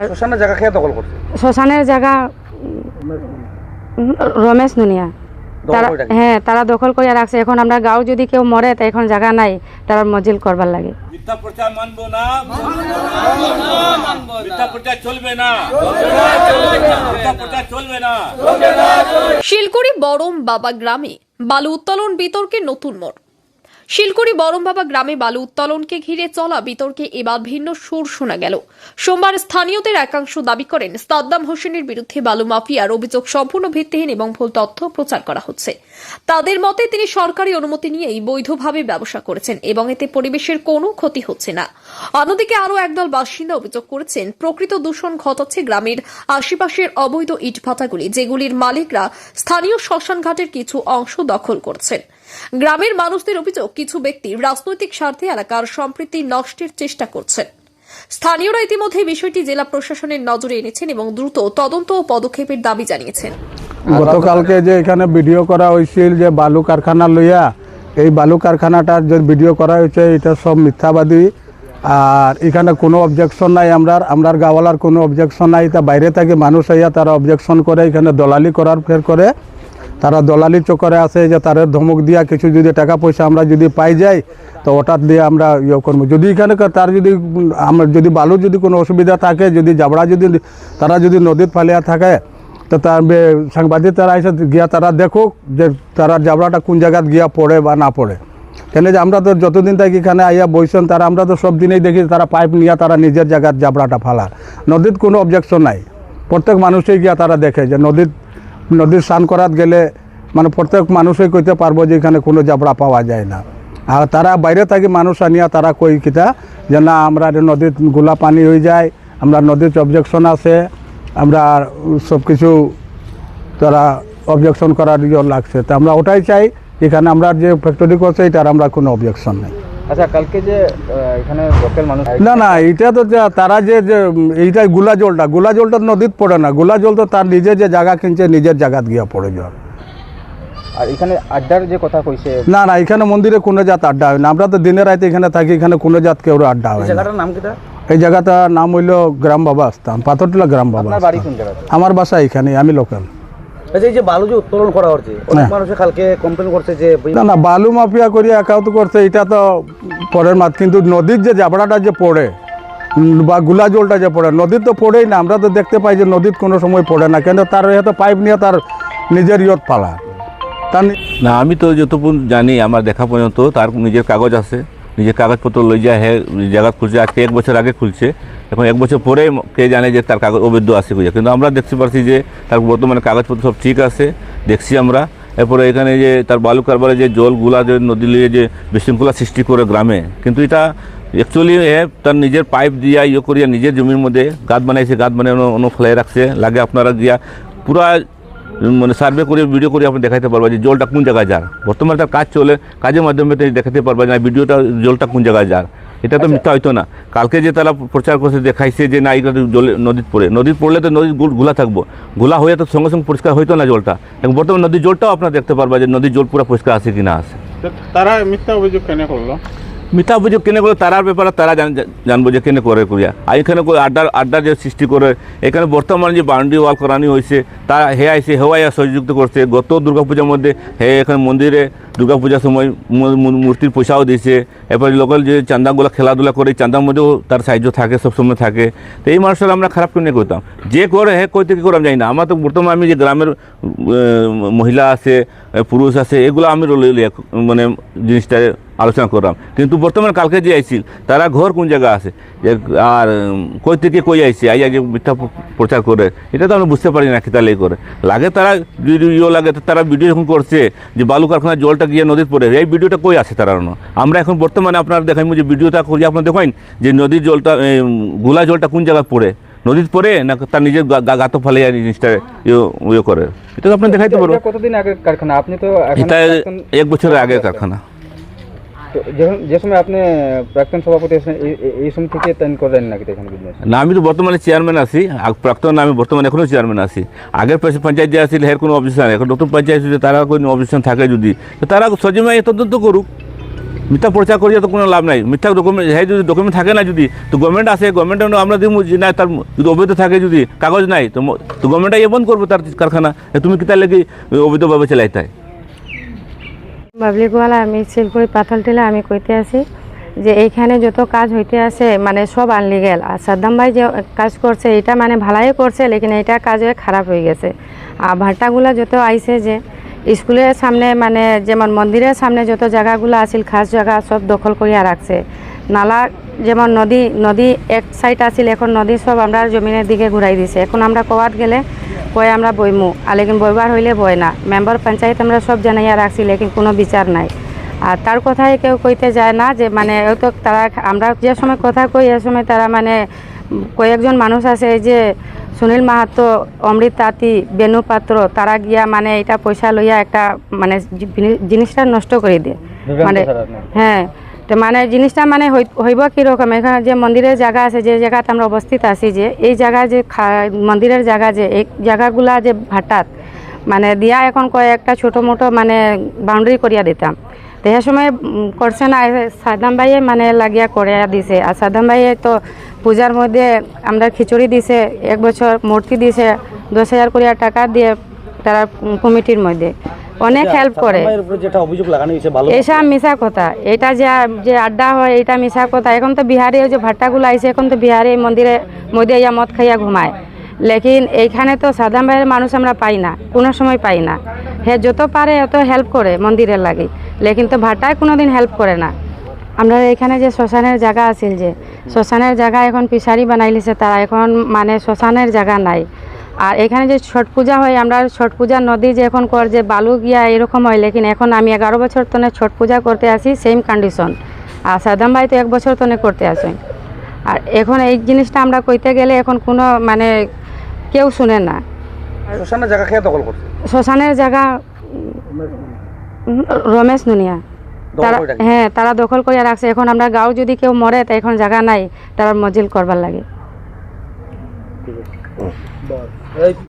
শ্মশানের জায়গা খেয়ে দখল করছে? শ্মশানের জায়গা রমেশ নুনিয়া। তারা হ্যাঁ তারা দখল করে রাখছে। এখন আমরা গাঁও যদি কেউ মরে তা এখন জায়গা নাই। তারা মজিল করবার লাগে। মিথ্যা প্রচার মানবো না। মিথ্যা প্রচার চলবে না। মিথ্যা প্রচার চলবে না। শিলকুড়ি বরম বাবা গ্রামে বালু উত্তোলন বিতর্কে নতুন মোড়। শিলকুড়ি বরম বাবা গ্রামে বালু উত্তোলনকে ঘিরে চলা বিতর্কে এবার ভিন্ন সুর শোনা গেল। সোমবার স্থানীয়দের একাংশ দাবি করেন, সাদ্দাম হোসেনের বিরুদ্ধে বালু মাফিয়ার অভিযোগ সম্পূর্ণ ভিত্তিহীন এবং ভুল তথ্য প্রচার করা হচ্ছে। তাদের মতে তিনি সরকারি অনুমতি নিয়েই বৈধভাবে ব্যবসা করেছেন এবং এতে পরিবেশের কোনো ক্ষতি হচ্ছে না। অন্যদিকে আরও একদল বাসিন্দা অভিযোগ করেছেন, প্রকৃত দূষণ ঘটাচ্ছে গ্রামের আশেপাশের অবৈধ ইটভাটাগুলি, যেগুলির মালিকরা স্থানীয় শ্মশানঘাটের কিছু অংশ দখল করছেন। গ্রামের মানুষদের অভিযোগ, কিছু ব্যক্তি রাজনৈতিক স্বার্থে এলাকার সম্প্রীতি নষ্টের চেষ্টা করছেন। স্থানীয়রা ইতিমধ্যে বিষয়টি জেলা প্রশাসনের নজরে এনেছেন এবং দ্রুত তদন্ত ও পদক্ষেপের দাবি জানিয়েছেন। গতকালকে যে এখানে ভিডিও করা হয়েছিল যে বালু কারখানা লইয়া, এই বালু কারখানাটার যে ভিডিও করা হয়েছে, এটা সব মিথ্যাবাদী। আর এখানে কোনো অবজেকশন নাই, আমরার আমরার গাওয়ালার কোনো অবজেকশন নাই। তা বাইরে থেকে মানুষ আইয়া তারা অবজেকশন করে, এখানে দলালি করার ফের করে। তারা দলালি চকরে আছে যে তার ধমক দিয়া কিছু যদি টাকা পয়সা আমরা যদি পাই যাই, তো ওটা দিয়ে আমরা ইয়ে করব। যদি এখানে তার যদি আমরা যদি বালু যদি কোনো অসুবিধা থাকে, যদি জাবড়া যদি তারা যদি নদীত ফালিয়া থাকে, তো তার সাংবাদিক তারা এসে গিয়া তারা দেখুক যে তারা জাবড়াটা কোন জায়গায় গিয়া পড়ে বা না পড়ে। কেন যে আমরা তো যতদিন থেকে এখানে আইয়া বইছেন তারা আমরা তো সব দিনেই দেখি তারা পাইপ নিয়ে তারা নিজের জায়গার জাবড়াটা ফালা। নদীত কোনো অবজেকশন নাই। প্রত্যেক মানুষই গিয়া তারা দেখে যে নদীত নদীর স্নান করাত গেলে মানে প্রত্যেক মানুষই কইতে পারব যে এখানে কোনো জাবড়া পাওয়া যায় না। আর তারা বাইরে থাকি মানুষ আনিয়া তারা কই কিতা যে না, আমরা নদীত গোলা পানি হয়ে যায়, আমরা নদীর অবজেকশন আছে, আমরা সব কিছু তারা অবজেকশন করার ইয়ে লাগছে। তা আমরা ওটাই চাই, এখানে আমরা যে ফ্যাক্টরি করছে, এটার আমরা কোনো অবজেকশন নেই। আচ্ছা কালকে যে এখানে লোকাল মানুষ না না এটা তো তারা যে এইটা গুলা জলটা গুলা জলটা নদীত পড়ে না। গুলা জল তো তার নিজে যে জায়গা কিনছে নিজের জায়গাত গিয়া পড়ে জল আর এখানে আড্ডার যে কথা কইছে না না এখানে মন্দিরে কোনো জাত আড্ডা হয় না। আমরা তো দিনে রাতে এখানে থাকি এখানে কোনো জাত কেউ আড্ডা হয় না। জায়গাটার নাম কিটা এই জায়গাটার নাম হইল গ্রাম বাবা আস্থান পাথরটোলা গ্রাম বাবা আমার বাসা এখানে আমি লোকাল। আচ্ছা এই যে বালু যে উত্তোলন করা হচ্ছে অনেক হ্যাঁ। মানুষে কালকে কমপ্লেন করছে যে না না বালু মাফিয়া করিয়া একাউন্ট করছে এটা তো পরের মাত কিন্তু নদীর যে জাবড়াটা যে পড়ে বা গুলা জলটা যে পড়ে নদীর তো পড়েই না আমরা তো দেখতে পাই যে নদীর কোনো সময় পড়ে না কিন্তু তার হয়তো পাইপ নিয়ে তার নিজের ইয়ত পালা তার না আমি তো যতক্ষণ জানি আমার দেখা পর্যন্ত তার নিজের কাগজ আছে নিজের কাগজপত্র লই যায়, হে, জায়গা খুলছে আজকে এক বছর আগে খুলছে। এখন এক বছর পরে কে জানে যে তার কাগজ অবৈধ আছে খুঁজে কিন্তু আমরা দেখতে পাচ্ছি যে তার বর্তমানে কাগজপত্র সব ঠিক আছে, দেখছি আমরা। এরপরে এখানে যে তার বালু কারবারে যে জলগুলা যে নদী লিয়ে যে বিশৃঙ্খলা সৃষ্টি করে গ্রামে, কিন্তু এটা অ্যাকচুয়ালি এ তার নিজের পাইপ দিয়া ইয়ে করিয়া নিজের জমির মধ্যে গাত বানাইছে, গাত বানিয়ে অন্য ফেলাই রাখছে। লাগে আপনারা গিয়া পুরা মানে সার্ভে করে ভিডিও করে আপনি দেখাতে পারবেন যে জলটা কোন জায়গায় যার। বর্তমানে তার কাজ চলে কাজের মাধ্যমে দেখাতে পারবেন না ভিডিওটা জলটা কোন জায়গায় যার। এটা তো মিথ্যা হইতো না। কালকে যে তারা প্রচার করছে দেখাইছে যে না এটা জলে নদীত পড়ে। নদীত পড়লে তো নদীর গুল- গুলা থাকব। গুলা হয়ে তো সঙ্গে সঙ্গে পরিষ্কার হইতো না জলটা। এবং বর্তমানে নদীর জলটাও আপনারা দেখতে পারবেন যে নদীর জল পুরো পরিষ্কার আছে কি না আছে তারা মিথ্যা অভিযোগ কেন করল? মিথ্যা অভিযোগ কেনে করে তারার ব্যাপারে তারা জানব যে কেনে করে করিয়া। আর এখানে আড্ডার আড্ডা যে সৃষ্টি করে, এখানে বর্তমানে যে বাউন্ডারি ওয়াল করানি হয়েছে তা হে আইসে হেওয়াইয়া সহযোগিতা করছে। গত দুর্গাপূজার মধ্যে হে এখানে মন্দিরে দুর্গাপূজার সময় মূর্তির পয়সাও দিয়েছে। এরপর লোকাল যে চান্দাগুলো খেলাধুলা করে, চান্দার মধ্যেও তার সাহায্য থাকে, সবসময় থাকে। তো এই মানুষের আমরা খারাপ কেন করতাম। যে করে, হে কইতে কি করে আমি জানি না। আমার তো বর্তমানে আমি যে গ্রামের মহিলা আছে পুরুষ আছে, এগুলো আমি মানে জিনিসটা আলোচনা করলাম। কিন্তু বর্তমানে কালকে যে আইছিল তারা ঘর কোন জায়গা আছে? যে আর কই থেকে কই আইছে? আইয়া যে মিথ্যা প্রচার করে এটা তো আমরা বুঝতে পারি না কি তাহলে করে। লাগে তারা যদি ইয়ে লাগে তো তারা ভিডিও যখন করছে যে বালু কারখানার জলটা গিয়ে নদীর পড়ে এই ভিডিওটা কই আছে তারা না? আমরা এখন বর্তমানে আপনারা দেখাই যে ভিডিওটা করি আপনারা দেখেন যে নদীর জলটা গোলা জলটা কোন জায়গায় পড়ে? নদীর পড়ে না তার নিজের গাতো ফালে জিনিসটা ইয়ে ইয়ে করে? এটা তো আপনি দেখাইতে পারব। কতদিন আগে কারখানা? আপনি তো এটা এক বছরের আগে কারখানা। তো যে সময় আপনি প্রাক্তন সভাপতি এই- সময় থেকে করেন নাকি না, আমি তো বর্তমানে চেয়ারম্যান আছি। প্রাক্তন আমি বর্তমানে এখনও চেয়ারম্যান আছি। আগের পঞ্চায়েত যে আছিল এর কোনো অবজেকশন এখন নতুন পঞ্চায়েত যদি তারা কোনো অবজেকশন থাকে যদি। তো তারা সজীবাই তদন্ত করুক। মিথ্যা প্রচার করিয়া তো কোনো লাভ নাই। মিথ্যা ডকুমেন্ট হ্যাঁ যদি ডকুমেন্ট থাকে না যদি, তো গভর্নমেন্ট আছে গভর্নমেন্ট আমরা দিব যে না তার যদি অবৈধ থাকে যদি, কাগজ নাই, তো তো গভর্নমেন্ট ইয়ে বন্ধ করব তার কারখানা। এ তুমি কিতা লেগে অবৈধভাবে চালাইতাই পাবলিকওয়ালা আমি শিলপুরি পাথল টিলা, আমি কইতে আছি যে এইখানে যত কাজ হইতে আছে মানে সব আনলিগেল। আর সাদ্দাম ভাই যে কাজ করছে, এটা মানে ভালাই করছে, লেকিন এটা কাজ খারাপ হয়ে গেছে। আর ভাটাগুলা যত আইছে যে, স্কুলের সামনে মানে যেমন মন্দিরের সামনে যত জায়গাগুলো আছিল, খাস জায়গা সব দখল করিয়া রাখছে। নালা যেমন নদী নদী এক সাইড আছিল, এখন নদী সব আমরা জমিনের দিকে ঘুরাই দিছে। এখন আমরা কোয়াত গেলে কয়ে আমরা বইমু আর লেকিন বইবার হইলে বয় না। মেম্বার পঞ্চায়েত আমরা সব জানাইয়া রাখছি লেকিন কোনো বিচার নাই। আর তার কথাই কেউ কইতে যায় না যে মানে তো তারা আমরা যে সময় কথা কই এ সময় তারা মানে কয়েকজন মানুষ আছে এই যে সুনীল মাহাতো অমৃত তাঁতি বেনু পাত্র তারা গিয়া মানে এটা পয়সা লইয়া একটা মানে জিনিসটা নষ্ট করে দিয়ে মানে হ্যাঁ। তো মানে জিনিসটা মানে হই- হইব কীরকম? এখানে যে মন্দিরের জায়গা আছে, যে জায়গাতে আমরা অবস্থিত আছি যে, এই জায়গা যে মন্দিরের জায়গা যে, এই জায়গাগুলা যে ভাটাত মানে দিয়া এখন কয়েকটা ছোটো মোটো মানে বাউন্ডারি করিয়া দিতাম। তো সে সময় করছে না সাদাম ভাইয়ে মানে লাগিয়া করিয়া দিছে। আর সাদাম ভাইয়ে তো পূজার মধ্যে আমরা খিচুড়ি দিছে, এক বছর মূর্তি দিছে, দশ হাজার করিয়া টাকা দিয়ে তারা কমিটির মধ্যে। অনেক হেল্প করে। হয়েছে ভালো এসব মিশা কথা। এটা যে যে আড্ডা হয় এটা মিশা কথা। এখন তো বিহারে যে ভাট্টাগুলো আইছে এখন তো বিহারে মন্দিরে মধ্যে ইয়া মদ খাইয়া ঘুমায়। লেকিন এইখানে তো সাধারণ বাইরের মানুষ আমরা পাই না কোনো সময় পাই না। হ্যাঁ যত পারে অত হেল্প করে মন্দিরের লাগে। লেকিন তো ভাটায় কোনো দিন হেল্প করে না। আমরা এখানে যে শ্মশানের জায়গা আছিল যে শ্মশানের জায়গা এখন পিসারি বানাইলিছে তারা। এখন মানে শ্মশানের জায়গা নাই। আর এখানে যে ছট পূজা হয় আমরা ছট পূজা নদী যে এখন কর যে বালু গিয়া এরকম হয় লেকিন এখন আমি এগারো বছর তনে ছট পূজা করতে আসি সেম কন্ডিশন আর সাদাম ভাই তো এক বছর তনে করতে আসেন আর এখন এই জিনিসটা আমরা কইতে গেলে এখন কোনো মানে কেউ শুনে না। শ্মশানের জায়গা খেয়ে দখল করছে? শ্মশানের জায়গা রমেশ নুনিয়া। তারা হ্যাঁ তারা দখল করে রাখছে। এখন আমরা গাঁও যদি কেউ মরে তা এখন জায়গা নাই। তারা মজিল করবার লাগে। এই